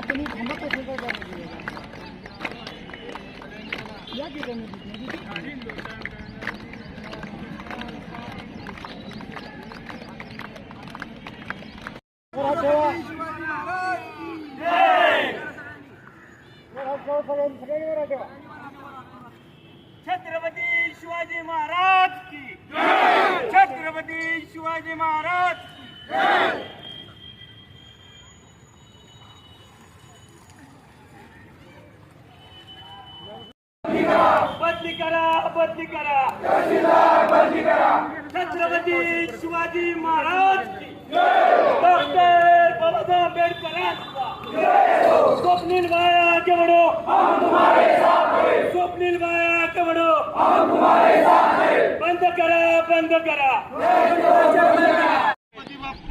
तुम्ही थांबत असेल तर या ठिकाणी छत्रपती शिवाजी महाराज की छत्रपती शिवाजी महाराज की बदली करा बदली करा. छत्रपती शिवाजी महाराज डॉक्टर बाबासाहेब आंबेडकरांचा स्वप्नील बाया केवडो. स्वप्नील बाया केवडो. बंद करा बंद करा.